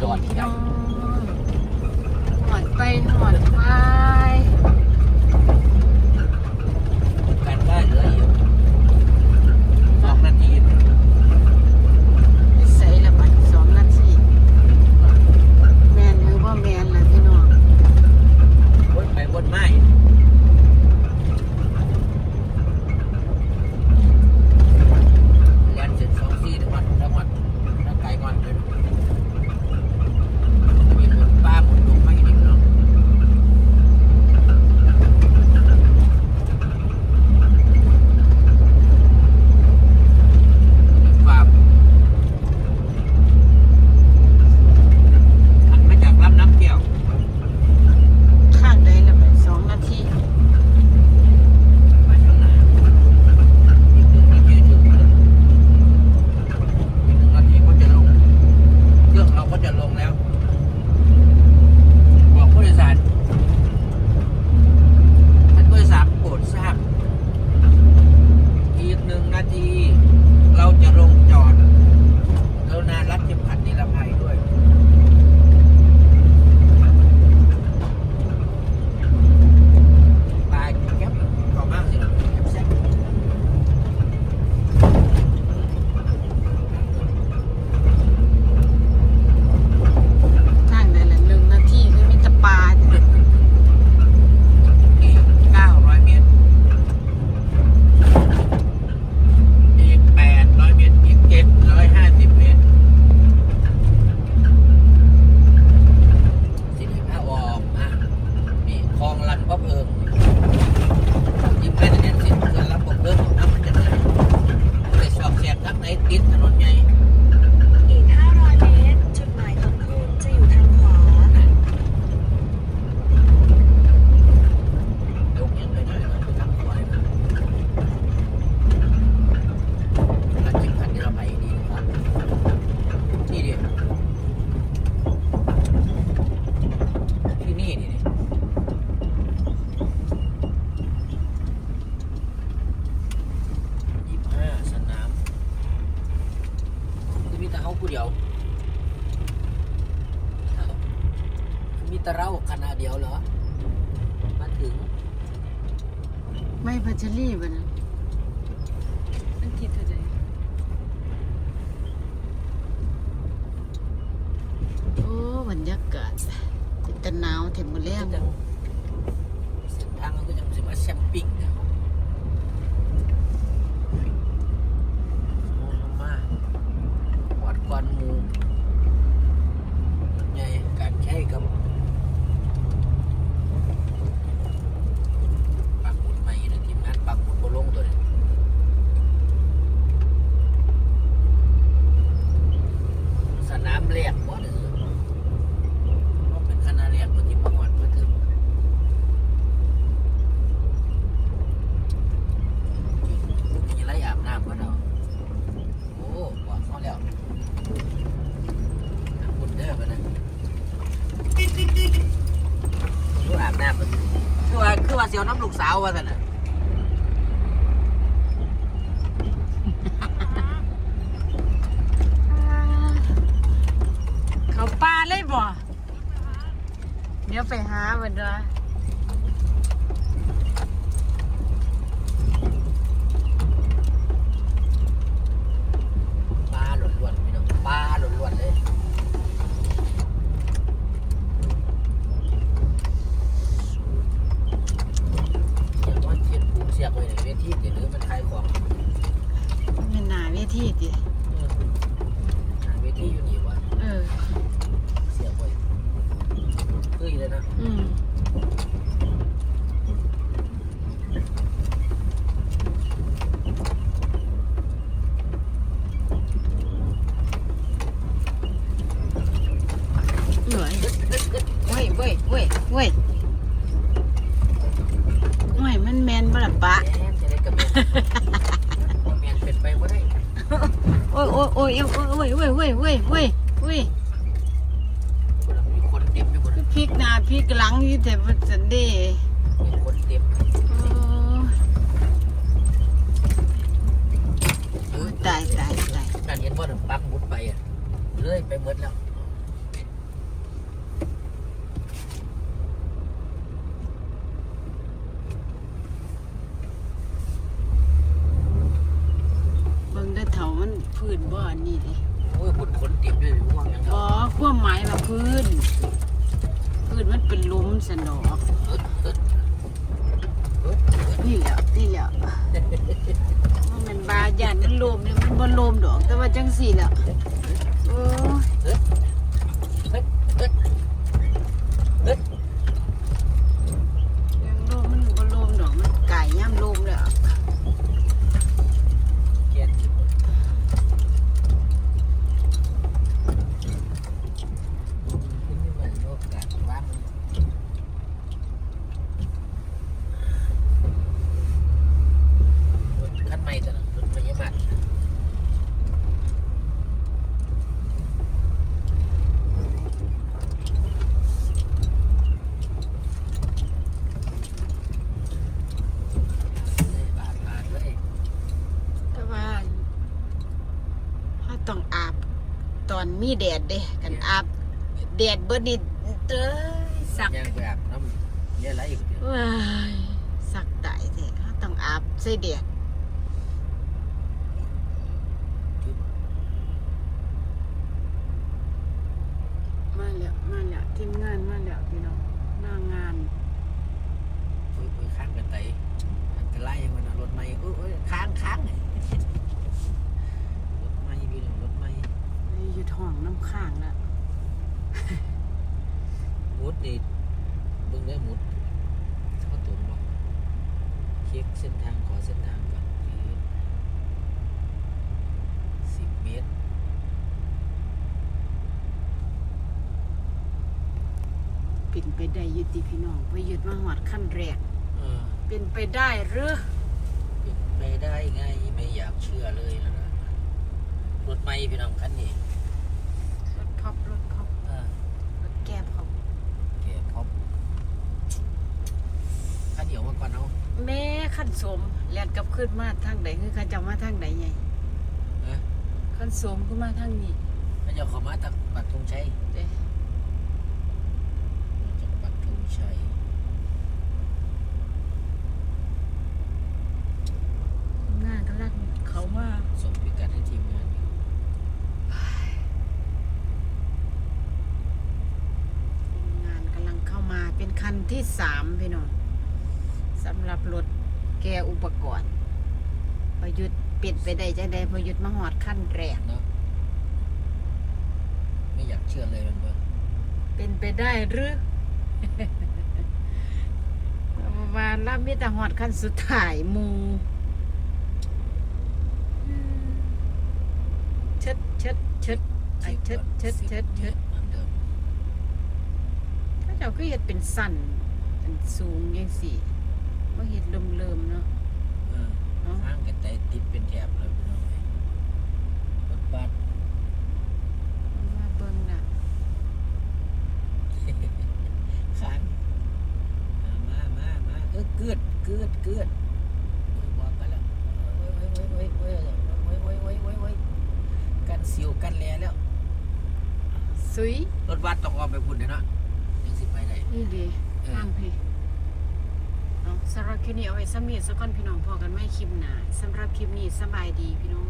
ดีพี่น้องหอดไปหอดมา 再往前一 มีต่เราขนาเดียวเหรอ มาถึงไม่พัชรีบ่นะอันที่เท่าไหร่โอ้บรรยากาศเป็นตะนาวเทมเบอร์ลง เส้นทางมันก็จะมาแซมปิ้งนะ วาสนอ่เขาปลาเลยบ่ เดี๋ยวไปหาเพิ่นด้วย 弟弟 ยเว้ยเว้ยมีพริกนาพริกหลังอยู่แต่มันสันดมีต็มโอ้ยตายตายตายนั่นเห็นว่าปักมุดไปอะเลื่อยไปหมดแล้ว สนอนี่แหละนี่แหละมันบายันมันลมเนี่ยมันบนลมดอก แต่ว่าจังสี่แหละโอ้ดอึดอึด ยังโลมมันบ่โลมดอกมันไก่ย่ำโลมแล้ว เกลียดที่สุดคุณนี่มันโลกกาดว่างรถคันใหม่ตัวนั้นรถพยาบาลบาทบาทเลย แต่ว่าถ้าต้องอาบต อนมีแดดเด้กันอาบแดดเบิดนี่เต้ยสักยังไปอาบน้ำเยอะไรอีกเดียวว้ายสักตายแท้ถ้าต้องอาบใส่แดดมาแล้วมาแล้วทีมงานมาแล้วพี่น้องหน้างาน คุยคุยค้างกันไตอันตรายยังมันเอารถไม่อุ้ยอุ้ยค้างค้างรถไม่พี่น้องรถไม่ นี่อยู่ท้องน้ำข้างแล้วมุดนี่เบิ่งได้อมุดเขาตุนบอกเช็คเส้นทางขอเส้นทางก่อนสิบเมตรเป็นไปได้อยุติพี่น้องไปหยุดมาหอดขั้นแรกเออเป็นไปได้หรือเป็นไปได้ไงไม่อยากเชื่อเลยนะนะรถไม่พี่น้องคันนี้ รถพับรถพับเออรถแก้พับเก็บพบคันเดียวมาก่อนเอาแม่ขั้นสมแล่นกลับขึ้นมาทางไหนคือเขาจะมาทางไหนไงเออขั้นสมก็มาทางนี้ถ้าจะเข้ามาตักปักธงชัยเด้ จังหวัดธงชัย งานกำลังเขาว่า ส่งพิกัดให้ทีมงานอยู่ งานกำลังเข้ามาเป็นคันที่ สามพี่น้องสำหรับรถแกอุปกรณ์ประยุทธ์เปลี่ยนไปได้จังใดประยุทธ์มาหอดขั้นแรก เนาะไม่อยากเชื่อเลยมันเบิ่งเป็นไปได้หรือว่าลามีแต่หอดขั้นสุดท้ายหมูเชิดเชิดเชิดไอ้เชิดเชิดเชิดเชิดเหมือนเดิมถ้าเจ้าก็เห็ดเป็นสั่น เป็นสูงยังสี่ว่าเห็ดเริ่มๆเนาะเออเนาะข้างกันแต่ติดเป็นแถบเลยพี่น้องเอ้ยรถบัสมาเบิ่งน่ะข้างมามามามาเออเกือดเกือดเกือดเออบอกไปแล้วเว้ยเว้ยเว้ยเว้ยเว้ยเว้ยเว้ยเว้ยเว้ยเว้ยกันสิวกันแลแล้ว สุยรถบัสต้องออกไปพุ่นเด้อเนาะยังสิไปได้นี่ดีเออ ทางพี่เอาสำหรับคลิปนี้เอาไว้สมีสักก่อนพี่น้องพอกันไม่คลิปหนาสำหรับคลิปนี้สบายดีพี่น้อง